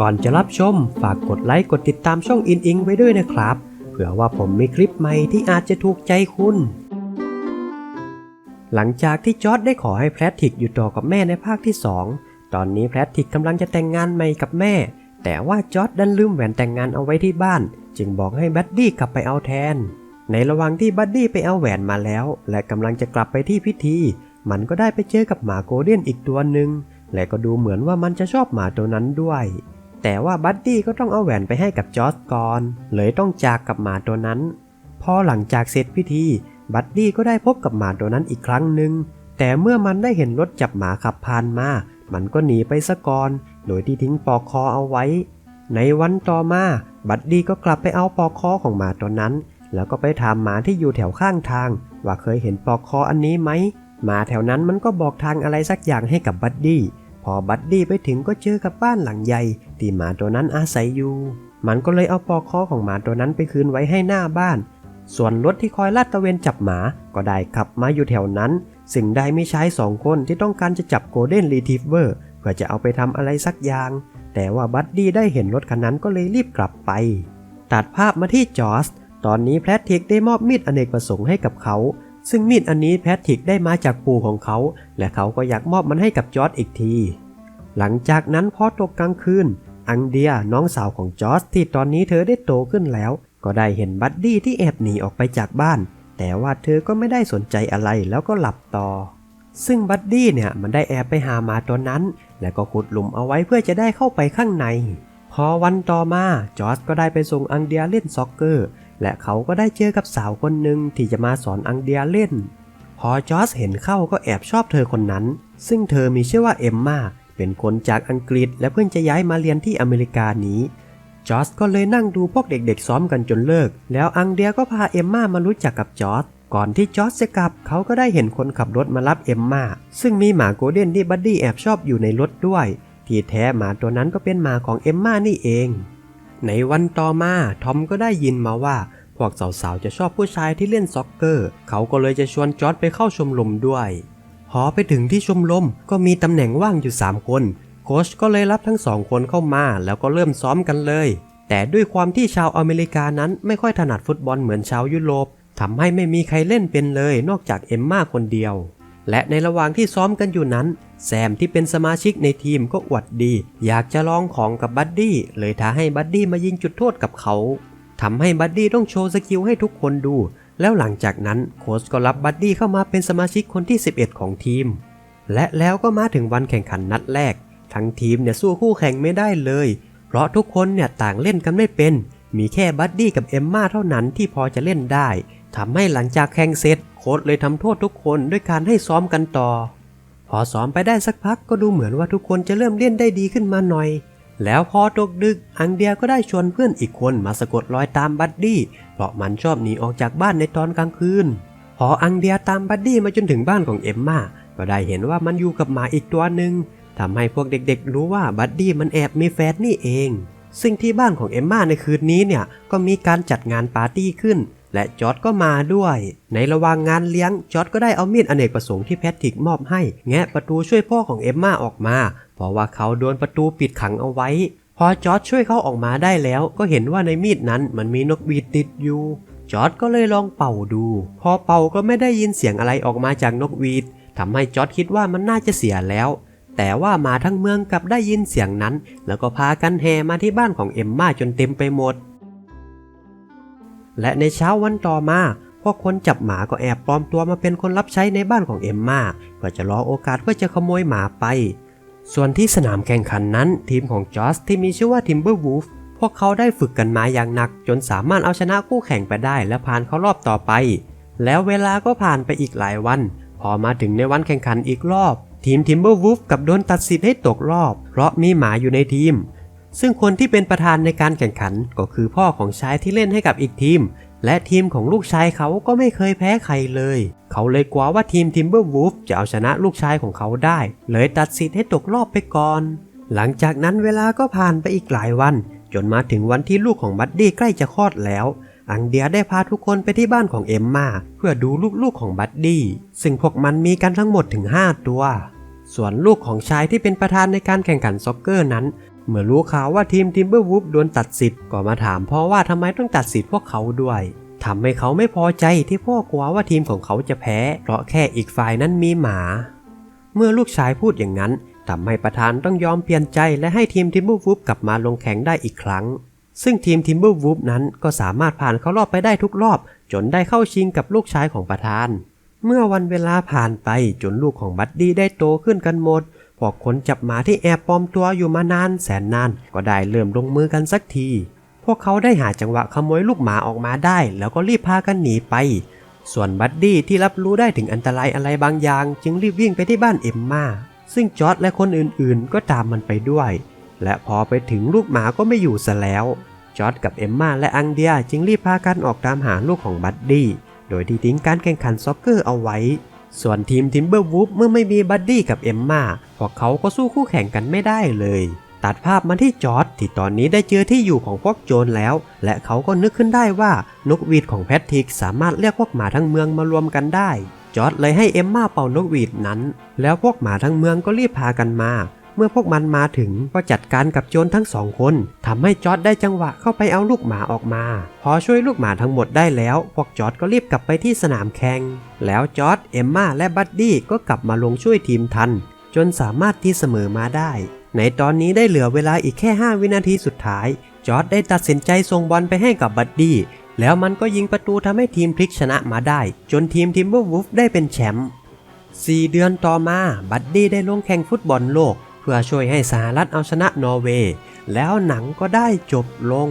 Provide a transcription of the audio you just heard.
ก่อนจะรับชม ฝากกดไลค์กดติดตามช่องอินอิงไว้ด้วยนะครับ เผื่อว่าผมมีคลิปใหม่ที่อาจจะถูกใจคุณ หลังจากที่จอร์ดได้ขอให้แพทริกอยู่ต่อกับแม่ในภาคที่ 2 ตอนนี้แพทริกกำลังจะแต่งงานใหม่กับแม่ แต่ว่าจอร์ดดันลืมแหวนแต่งงานเอาไว้ที่บ้าน จึงบอกให้บัดดี้กลับไปเอาแทน ในระหว่างที่บัดดี้ไปเอาแหวนมาแล้ว และกำลังจะกลับไปที่พิธี มันก็ได้ไปเจอกับหมาโกลเด้นอีกตัวหนึ่งและก็ดูเหมือนว่ามันจะชอบหมาตัวนั้นด้วย แต่ว่าบัดดี้ก็ต้องเอาแหวนไปให้กับจอร์จก่อน เลยต้องจากกับหมาตัวนั้น พอหลังจากเสร็จพิธี บัดดี้ก็ได้พบกับหมาตัวนั้นอีกครั้งหนึ่ง แต่เมื่อมันได้เห็นรถจับหมาขับผ่านมา มันก็หนีไปซะก่อน โดยที่ทิ้งปอกคอเอาไว้ ในวันต่อมา บัดดี้ก็กลับไปเอาปอกคอของหมาตัวนั้น แล้วก็ไปถามหมาที่อยู่แถวข้างทาง ว่าเคยเห็นปอกคออันนี้ไหม หมาแถวนั้นมันก็บอกทางอะไรสักอย่างให้กับบัดดี้ พอบัดดี้ไปถึงก็เจอกับบ้านหลังใหญ่ ที่หมาตัวนั้นอาศัยอยู่ มันก็เลยเอาปอกคอของหมาตัวนั้นไปคืนไว้ให้หน้าบ้าน ส่วนรถที่คอยลาดตระเวนจับหมาก็ได้ขับมาอยู่แถวนั้น สิ่งใดไมีชายสองคนที่ต้องการจะจับโกลเด้นรีทิฟเวอร์เพื่อจะเอาไปทำอะไรสักอย่าง แต่ว่าบัดดี้ได้เห็นรถคันนั้นก็เลยรีบกลับไป ตัดภาพมาที่จอสตอนนี้แพทริกได้มอบมีดอเนกประสงค์ให้กับเขาซึ่งมีดอันนี้แพทริกได้มาจากปู่ของเขา และเขาก็อยากมอบมันให้กับจอร์ดอีกที หลังจากนั้นพอตกกลางคืน อังเดียน้องสาวของจอร์จที่ตอนนี้เธอได้โตขึ้นแล้ว ก็ได้เห็นบัดดี้ที่แอบหนีออกไปจากบ้าน แต่ว่าเธอก็ไม่ได้สนใจอะไรแล้วก็หลับต่อ ซึ่งบัดดี้เนี่ยมันได้แอบไปหามาตัวนั้น แล้วก็ขุดหลุมเอาไว้เพื่อจะได้เข้าไปข้างใน พอวันต่อมาจอร์จก็ได้ไปส่งอังเดียเล่นซ็อกเกอร์ และเขาก็ได้เจอกับสาวคนหนึ่งที่จะมาสอนอังเดียเล่น พอจอร์จเห็นเข้าก็แอบชอบเธอคนนั้น ซึ่งเธอมีชื่อว่าเอมมา เป็นคนจากอังกฤษและเพิ่งจะย้ายมาเรียนที่อเมริกานี้ จอร์จก็เลยนั่งดูพวกเด็กๆซ้อมกันจนเลิก แล้วอังเดียก็พาเอมม่ามารู้จักกับจอร์จก่อนที่จอร์จจะกลับ เขาก็ได้เห็นคนขับรถมารับเอมม่าซึ่งมีหมาโกลเด้นที่บัดดี้แอบชอบอยู่ในรถด้วย ที่แท้หมาตัวนั้นก็เป็นหมาของเอมม่านี่เอง ในวันต่อมาทอมก็ได้ยินมาว่าพวกสาวๆจะชอบผู้ชายที่เล่นซ็อกเกอร์ เขาก็เลยจะชวนจอร์จไปเข้าชมรมด้วย อไปถึงที่ชมรมก็มีตำแหน่งว่างอยู่ 3 คน โค้ชก็เลยรับทั้งสองคนเข้ามาแล้วก็เริ่มซ้อมกันเลย แต่ด้วยความที่ชาวอเมริกานั้นไม่ค่อยถนัดฟุตบอลเหมือนชาวยุโรปทำให้ไม่มีใครเล่นเป็นเลยนอกจากเอมมาคนเดียว และในระหว่างที่ซ้อมกันอยู่นั้น แซมที่เป็นสมาชิกในทีมก็อวดดี อยากจะลองของกับบัดดี้เลยท้าให้บัดดี้มายิงจุดโทษกับเขาทำให้บัดดี้ต้องโชว์สกิลให้ทุกคนดู แล้วหลังจากนั้นโค้ชก็รับบัดดี้เข้ามาเป็นสมาชิกคนที่ 11 ของทีม และแล้วก็มาถึงวันแข่งขันนัดแรก ทั้งทีมเนี่ยสู้คู่แข่งไม่ได้เลย เพราะทุกคนเนี่ยต่างเล่นกันไม่เป็น มีแค่บัดดี้กับเอมมาเท่านั้นที่พอจะเล่นได้ทำให้หลังจากแข่งเสร็จโค้ชเลยทำโทษทุกคนด้วยการให้ซ้อมกันต่อ พอซ้อมไปได้สักพักก็ดูเหมือนว่าทุกคนจะเริ่มเล่นได้ดีขึ้นมาหน่อย แล้วพอตกดึก อังเดียก็ได้ชวนเพื่อนอีกคนมาสะกดรอยตามบัดดี้ เพราะมันชอบหนีออกจากบ้านในตอนกลางคืน พออังเดียตามบัดดี้มาจนถึงบ้านของเอมมาก็ได้เห็นว่ามันอยู่กับหมาอีกตัวหนึ่งทำให้พวกเด็กๆ รู้ว่าบัดดี้มันแอบมีแฟนนี่เอง ซึ่งที่บ้านของเอมมาในคืนนี้เนี่ยก็มีการจัดงานปาร์ตี้ขึ้น และจอร์ดก็มาด้วย ในระหว่างงานเลี้ยงจอร์ดก็ได้เอามีดอเนกประสงค์ที่แพทริกมอบให้ แงะประตูช่วยพ่อของเอมมาออกมา เพราะว่าเขาโดนประตูปิดขังเอาไว้ พอจอร์ดช่วยเขาออกมาได้แล้ว ก็เห็นว่าในมีดนั้นมันมีนกบีดติดอยู่ จอร์ดก็เลยลองเป่าดู พอเป่าก็ไม่ได้ยินเสียงอะไรออกมาจากนกวีดทำให้จอร์ดคิดว่ามันน่าจะเสียแล้ว แต่ว่ามาทั้งเมืองกลับได้ยินเสียงนั้น แล้วก็พากันแห่มาที่บ้านของเอมมาจนเต็มไปหมด และในเช้าวันต่อมาพวกคนจับหมาก็แอบปลอมตัวมาเป็นคนรับใช้ในบ้านของเอมมาเพื่อจะรอโอกาสเพื่อจะขโมยหมาไป ส่วนที่สนามแข่งขันนั้นทีมของจอสที่มีชื่อว่าทิมเบอร์วูฟพวกเขาได้ฝึกกันมาอย่างหนัก จนสามารถเอาชนะคู่แข่งไปได้และผ่านเข้ารอบต่อไป แล้วเวลาก็ผ่านไปอีกหลายวัน พอมาถึงในวันแข่งขันอีกรอบ ทีมทิมเบอร์วูฟกับโดนตัดสิทธิ์ให้ตกรอบ เพราะมีหมาอยู่ในทีม ซึ่งคนที่เป็นประธานในการแข่งขันก็คือพ่อของชายที่เล่นให้กับอีกทีม และทีมของลูกชายเขาก็ไม่เคยแพ้ใครเลย เขาเลยกลัวว่าทีมทิมเบอร์วูฟจะเอาชนะลูกชายของเขาได้ เลยตัดสิทธิ์ให้ตกรอบไปก่อน หลังจากนั้นเวลาก็ผ่านไปอีกหลายวัน จนมาถึงวันที่ลูกของบัดดี้ใกล้จะคลอดแล้วอังเดียได้พาทุกคนไปที่บ้านของเอมมาเพื่อดูลูกๆของบัดดี้ซึ่งพวกมันมีกันทั้งหมดถึง 5 ตัว ส่วนลูกของชายที่เป็นประธานในการแข่งขันซ็อกเกอร์นั้น เมื่อรู้ข่าวว่าทีมทิมเบอร์วูฟโดนตัดสิทธิ์ก็มาถามพ่อว่าทำไมต้องตัดสิทธิ์พวกเขาด้วยทำให้เขาไม่พอใจที่พ่อกลัวว่าทีมของเขาจะแพ้ เพราะแค่อีกฝ่ายนั้นมีหมา เมื่อลูกชายพูดอย่างนั้นทำให้ประธานต้องยอมเปลี่ยนใจและให้ทีมทิมเบอร์วูฟกลับมาลงแข่งได้อีกครั้ง ซึ่งทีมทิมเบอร์วูฟนั้นก็สามารถผ่านเข้ารอบไปได้ทุกรอบ จนได้เข้าชิงกับลูกชายของประธาน เมื่อวันเวลาผ่านไปจนลูกของบัดดี้ได้โตขึ้นกันหมด พวกคนจับหมาที่แอบปลอมตัวอยู่มานานแสนนานก็ได้เริ่มลงมือกันสักที พวกเขาได้หาจังหวะขโมยลูกหมาออกมาได้ แล้วก็รีบพากันหนีไป ส่วนบัดดี้ที่รับรู้ได้ถึงอันตรายอะไรบางอย่าง จึงรีบวิ่งไปที่บ้านเอมมาซึ่งจอร์ดและคนอื่นๆ ก็ตามมันไปด้วย และพอไปถึงลูกหมาก็ไม่อยู่ซะแล้ว จอร์ดกับเอมมาและอังเดียจึงรีบพากันออกตามหาลูกของบัดดี้ โดยที่ทิ้งการแข่งขันซ็อกเกอร์เอาไว้ ส่วนทีมทิมเบอร์วูฟเมื่อไม่มีบัดดี้กับเอมมาพวกเขาก็สู้คู่แข่งกันไม่ได้เลย ตัดภาพมาที่จอร์ดที่ตอนนี้ได้เจอที่อยู่ของพวกโจรแล้ว และเขาก็นึกขึ้นได้ว่านกหวีดของแพทริกสามารถเรียกพวกหมาทั้งเมืองมารวมกันได้จอร์ดเลยให้เอมมาเป่านกหวีดนั้น แล้วพวกหมาทั้งเมืองก็รีบพากันมา เมื่อพวกมันมาถึงก็จัดการกับโจรทั้งสองคนทำให้จอร์ดได้จังหวะเข้าไปเอาลูกหมาออกมา พอช่วยลูกหมาทั้งหมดได้แล้ว พวกจอร์ดก็รีบกลับไปที่สนามแข่งแล้วจอร์ดเอมมาและบัดดี้ก็กลับมาลงช่วยทีมทัน จนสามารถที่เสมอมาได้ ในตอนนี้ได้เหลือเวลาอีกแค่ 5 วินาทีสุดท้าย จอร์ดได้ตัดสินใจส่งบอลไปให้กับบัดดี้แล้วมันก็ยิงประตูทำให้ทีมพลิกชนะมาได้ จนทีมทิมเบอร์วูฟได้เป็นแชมป์4เดือนต่อมาบัดดี้ได้ลงแข่งฟุตบอลโลก พื่อช่วยให้สหรัฐเอาชนะนอร์เวย์ แล้วหนังก็ได้จบลง